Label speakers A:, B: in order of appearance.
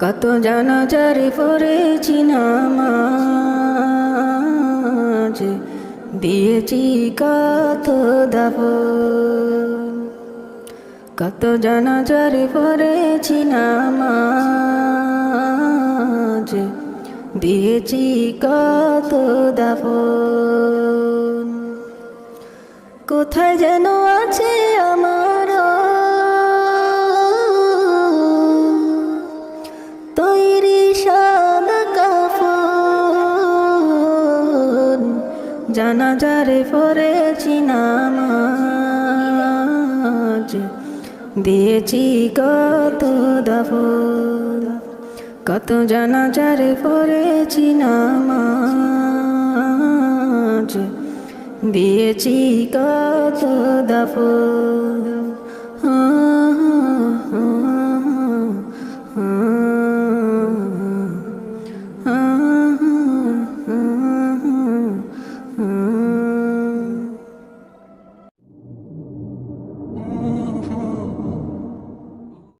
A: কত জানাজারে পড়েছি নামাজ। দিয়েছি কত দাব কত জানাজারে পড়েছি নামাজ। দিয়েছি কত দাব কোথায় যেন আছে জানাজারে পড়েছি নামাজ। দিয়েছি কত দাফ কত জানাজারে পড়েছি নামাজ। দিয়েছি কত দাফন